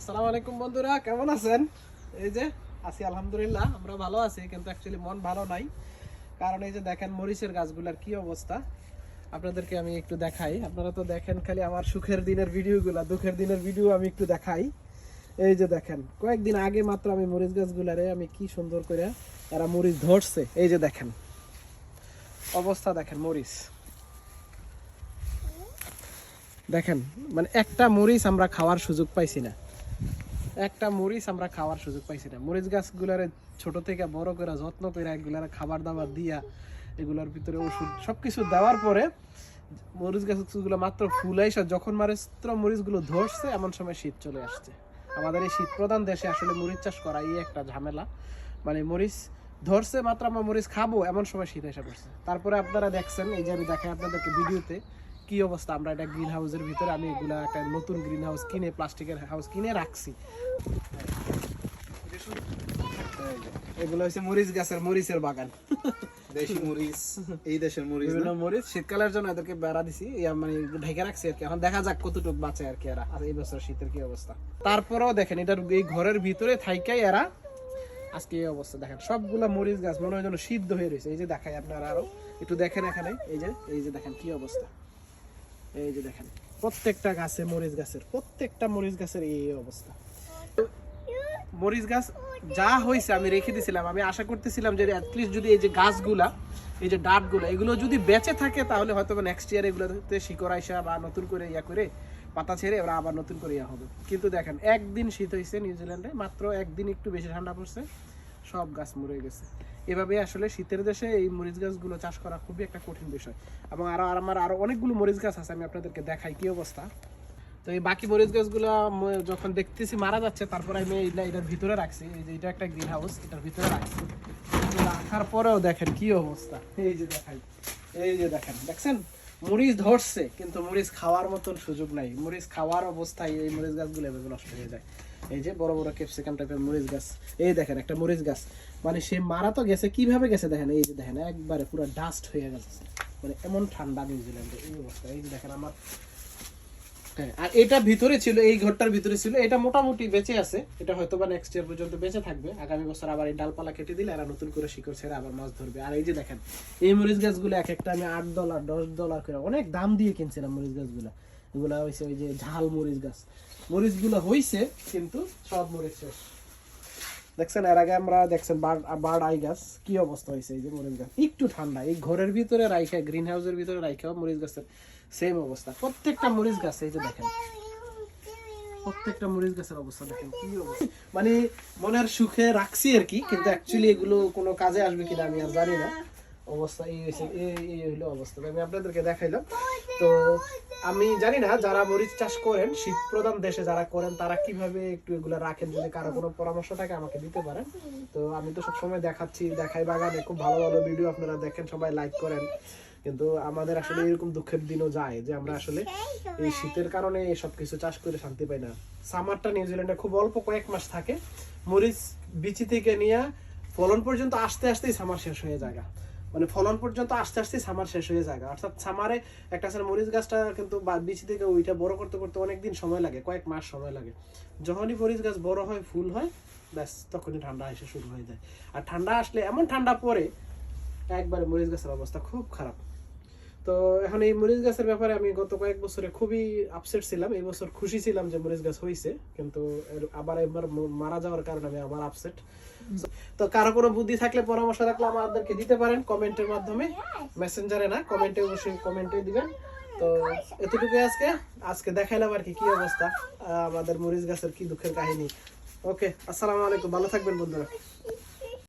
আসসালামু আলাইকুম বন্ধুরা, কেমন আছেন? এই যে, আছি আলহামদুলিল্লাহ, আমরা ভালো আছি, কিন্তু অ্যাকচুয়ালি মন ভালো নাই। কারণ এই যে দেখেন মরিচের গাছগুলার কি অবস্থা। আপনাদেরকে আমি একটু দেখাই। আপনারা তো দেখেন খালি আমার সুখের দিনের ভিডিওগুলা, দুঃখের দিনের ভিডিও আমি একটু দেখাই। এই যে দেখেন, কয়েকদিন আগে মাত্র আমি মরিচ গাছগুলারে আমি কি সুন্দর করে তারা মরিচ ধরছে। এই যে দেখেন, অবস্থা দেখেন মরিচ। দেখেন মানে একটা মরিচ আমরা খাওয়ার সুযোগ পাইছি না। একটা মরিচ আমরা খাওয়ার সুযোগ পাইছি না। মরিচ গাছগুলারে ছোট থেকে বড় করে যত্ন করে এগুলার খাবার দাবার দিয়া এগুলোর ভিতরে ওষুধ সবকিছু দেওয়ার পরে মরিচ গাছগুলো মাত্র ফুল আইসা যখন মাত্র মরিচগুলো ধরছে, এমন সময় শীত চলে আসছে। আমাদের এই শীত প্রধান দেশে আসলে মরিচ চাষ করা এই একটা ঝামেলা। মানে মরিচ ধরছে, মাত্র আমরা মরিচ খাব, এমন সময় শীত এসে পড়ছে। তারপরে আপনারা দেখছেন, এই যে আমি দেখাই আপনাদেরকে ভিডিওতে, কি অবস্থা। আমরা এটা গ্রিন হাউসের ভিতরে আমি এগুলা একটা নতুন গ্রিন হাউস কিনে প্লাস্টিকের হাউস কিনে রাখছি। এগুলো হচ্ছে মরিচ গাছের মরিচের বাগান। দেশি মরিচ। এই দেশের মরিচ বিভিন্ন মরিচ। শীতকালের জন্য এদেরকে বেড়া দিছি মানে ঢেকে রাখছি আর কি। এখন দেখা যাক কতটুকু বাঁচে আর কি এরা। আর এই বছর শীতের কি অবস্থা। তারপরেও দেখেন এটার এই ঘরের ভিতরে থাইকাই এরা। আজকে এই অবস্থা দেখেন সবগুলা মরিচ গাছ মনে হয় যেন সিদ্ধ হয়ে রয়েছে। এই যে দেখাই আপনারা আরও। একটু দেখেন এখানে এই যে এই যে দেখেন কি অবস্থা। এই যে দেখেন প্রত্যেকটা গাছে মরিচ গাছের প্রত্যেকটা মরিচ গাছের এই অবস্থা। মরিচ গাছ যা হয়েছে, আমি রেখে দিয়েছিলাম আমি আশা করতেছিলাম যে অ্যাটলিস্ট যদি এই যে গাছগুলা, এই যে ডাটগুলো, এগুলো যদি বেঁচে থাকে, তাহলে হয়তো নেক্সট ইয়ার এগুলোতে শিকড় আইসা বা নতুন করে ইয়া করে পাতা ছেড়ে ওরা আবার নতুন করে ইয়া হবে। কিন্তু দেখেন, একদিন শীত হয়েছে নিউজিল্যান্ডে, মাত্র একদিন একটু বেশি ঠান্ডা পড়ছে, সব গাছ মরে গেছে। এভাবে আসলে শীতের দেশে এই মরিচ গাছগুলো চাষ করা খুবই একটা কঠিন বিষয়। এবং আরও আমার আরও অনেকগুলো মরিচ গাছ আছে, আমি আপনাদেরকে দেখাই কি অবস্থা। তো এই বাকি মরিচ গাছগুলো যখন দেখতেছি মারা যাচ্ছে, তারপর আমি এইটা এটার ভিতরে রাখছি। এই যে এটা একটা গ্রিন হাউস এটার ভিতরে রাখছি। রাখার পরেও দেখেন কি অবস্থা। এই যে দেখেন, এই যে দেখেন। দেখছেন? মরিচ ধরছে, কিন্তু মরিচ খাওয়ার মতন সুযোগ নাই। মরিচ খাওয়ার অবস্থায় এই মরিচ গাছগুলো এভাবে নষ্ট হয়ে যায়। এই যে বড় বড় ক্যাপসিকাম টাইপের মরিচ গাছ। এই দেখেন একটা মরিচ গাছ। মানে সে মারা তো গেছে, কীভাবে গেছে দেখেন? এই যে দেখেন, একবারে পুরো ডাস্ট হয়ে গেছে। মানে এমন ঠান্ডা নিউজিল্যান্ডে। এই অবস্থা। এই যে দেখেন আমার আর এটা ভিতরে ছিল, এই ঘরটার ভিতরে ছিল, এটা মোটামুটি বেঁচে আছে। এটা হয়তো বা নেক্সট ইয়ার পর্যন্ত বেঁচে থাকবে। আগামী বছর আবার এই ডালপালা কেটে দিলে এরা নতুন করে শিকড় ছেড়ে আবার মাছ ধরবে। আর এই যে দেখেন, এই মরিচ গাছগুলো এক একটা আমি আট ডলার দশ ডলার করে অনেক দাম দিয়ে কিনছিলাম মরিচ গাছগুলো। এগুলো হয়েছে ওই যে ঝাল মরিচ গাছ। মরিচগুলো হইছে, কিন্তু সব মরিচ শেষ। দেখছেন, এর আগে আমরা দেখছেন বার্ড আই গাছ, কি অবস্থা হয়েছে এই যে মরিচ গাছ? একটু ঠান্ডা, এই ঘরের ভিতরে রাইখা, গ্রিন হাউসের ভিতরে রাইখাও মরিচ গাছের সেম অবস্থা। প্রত্যেকটা মরিচ গাছ এই যে দেখেন, প্রত্যেকটা মরিচ গাছের অবস্থা দেখেন, কি অবস্থা? মানে মনের সুখে রাখছি আর কি, কিন্তু অ্যাকচুয়ালি এগুলো কোনো কাজে আসবে কিনা আমি আর জানি না। অবস্থা এই হয়েছে এই হইল অবস্থা। আমি আপনাদেরকে দেখাইলাম। তো আমি জানি না যারা মরিচ চাষ করেন, শীত প্রধান দেশে যারা করেন, তারা কীভাবে একটু এগুলো রাখেন? যদি কারও কোনো পরামর্শ থাকে, আমাকে দিতে পারেন। তো আমি তো সবসময় দেখাচ্ছি, দেখাই বাগানে। খুব ভালো ভালো ভিডিও আপনারা দেখেন, সবাই লাইক করেন। কিন্তু আমাদের আসলে এরকম দুঃখের দিনও যায় যে আমরা আসলে এই শীতের কারণে সব কিছু চাষ করে শান্তি পাই না। সামারটা নিউজিল্যান্ডে খুব অল্প কয়েক মাস থাকে। মরিচ বিচি থেকে নিয়ে ফলন পর্যন্ত আসতে আসতেই সামার শেষ হয়ে যায় মানে ফলন পর্যন্ত আস্তে আস্তে সামার শেষ হয়ে যায়। অর্থাৎ সামারে একটা আসলে মরিচ গাছটা কিন্তু বা- বীজ থেকে ওইটা বড় করতে করতে অনেকদিন সময় লাগে, কয়েক মাস সময় লাগে। যখনই মরিচ গাছ বড় হয়, ফুল হয়, ব্যাস, তখনই ঠান্ডা এসে শুরু হয়ে যায়। আর ঠান্ডা আসলে এমন ঠান্ডা পরে একবারে মরিচ গাছের অবস্থা খুব খারাপ। তো এখন এই মরিচ গাছের ব্যাপারে আমি গত কয়েক বছরে খুবই আপসেট ছিলাম। এই বছর খুশি ছিলাম যে মরিচ গাছ হয়েছে কিন্তু আবার একবার মারা যাওয়ার কারণে আমি আবার আপসেট তো কারও কোনো বুদ্ধি থাকলে পরামর্শ থাকলে আমাদেরকে দিতে পারেন কমেন্টের মাধ্যমে। মেসেঞ্জারে না কমেন্টে অবশ্যই কমেন্টে দিবেন। তো এতটুকু আজকে। আজকে দেখাইলাম আর কি কি অবস্থা আমাদের মরিচ গাছের কি দুঃখের কাহিনী। ওকে আসসালামু আলাইকুম ভালো থাকবেন বন্ধুরা।